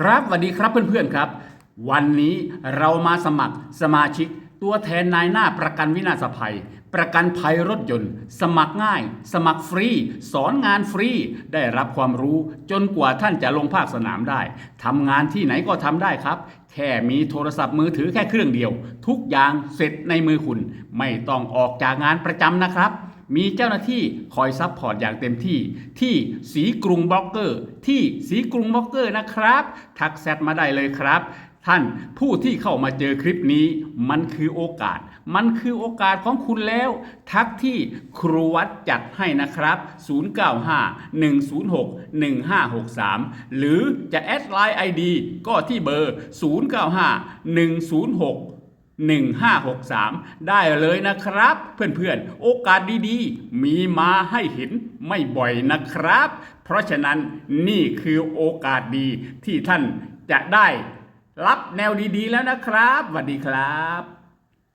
ครับสวัสดีครับเพื่อนๆครับ วันนี้เรามาสมัครสมาชิก ตัวแทนนายหน้าประกันวินาศภัย ประกันภัยรถยนต์ สมัครง่าย สมัครฟรี สอนงานฟรี ได้รับความรู้จนกว่าท่านจะลงภาคสนามได้ทำงานที่ไหนก็ทำได้ครับ แค่มีโทรศัพท์มือถือแค่เครื่องเดียว ทุกอย่างเสร็จในมือคุณ ไม่ต้องออกจากงานประจำนะครับ มีเจ้าหน้าที่คอยซัพพอร์ตอย่างเต็มที่ ที่สีกรุงบล็อกเกอร์ ที่สีกรุงบล็อกเกอร์นะครับ ทักแซดมาได้เลยครับท่านผู้ที่เข้ามาเจอคลิปนี้มันคือโอกาส มันคือโอกาสของคุณแล้ว ทักที่ครูวัดจัดให้นะครับ 095 106 1563 หรือจะแอดไลน์ ID ก็ที่เบอร์ 095 106 1563 ได้เลยนะครับ เพื่อนๆ โอกาสดีๆ มีมาให้เห็นไม่บ่อยนะครับ เพราะฉะนั้นนี่คือโอกาสดีที่ท่านจะได้รับแนวดีๆแล้วนะครับสวัสดีครับ